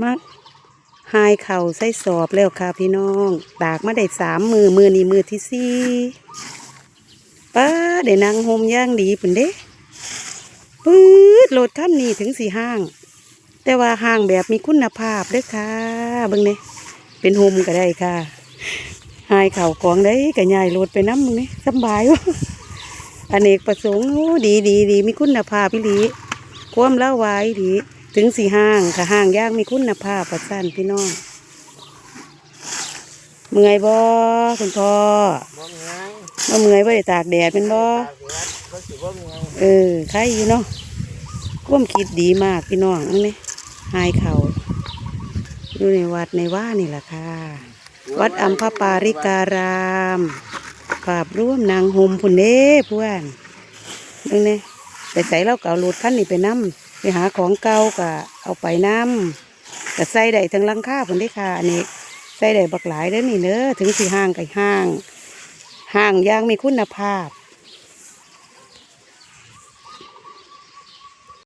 มาหายเข่าใส่สอบแล้วค่ะพี่น้องตากมาได้สามมือมือนี่มือที่สี่ป้าได้นางโฮมย่างดีปุ่นเด้ปื๊ดโหลดขั้นนี้ถึงสี่ห้าง แต่ว่าห้างแบบมีคุณภาพเด้อค่ะเบิ่งเนี่ยเป็นโฮมก็ได้ค่ะหายเข่าของได้ก็ยายโหลดไปน้ำมึงนี่สบายวะอเนกประสงค์ดีดีดีมีคุณภาพพี่ลีความละไวดี ถึงสี่ห้างค่ะห้างย่างมีคุณภาพประสันพี่น้องเมื่อยบ่คุณพ่อบ่มีไงบ่เมื่อยบ่ได้ตากแดดเป็นบ่ตากแดดก็สิบ่มีไงเออใครอยู่เนาะความคิดดีมากพี่น้องนั่นนี่หายเขาอยู่ในวัดในว่านี่แหละค่ะ วัดอัมพปาริการามกราบร่วมนางโฮมพุ่นเด้เพื่อนนึงเนี่ยไปใส่เหล้าเก่าโหลดขั้นนี่ไปน้ำ ไปหาของเก่าก็เอาไปน้ำก็ใส่ได้ทั้งลังคาผมได้ค่ะอันนี้ใส่ได้บักหลายเด้อนี่เนอะถึงสี่ห้างกับห้าง ห้างยางมีคุณภาพ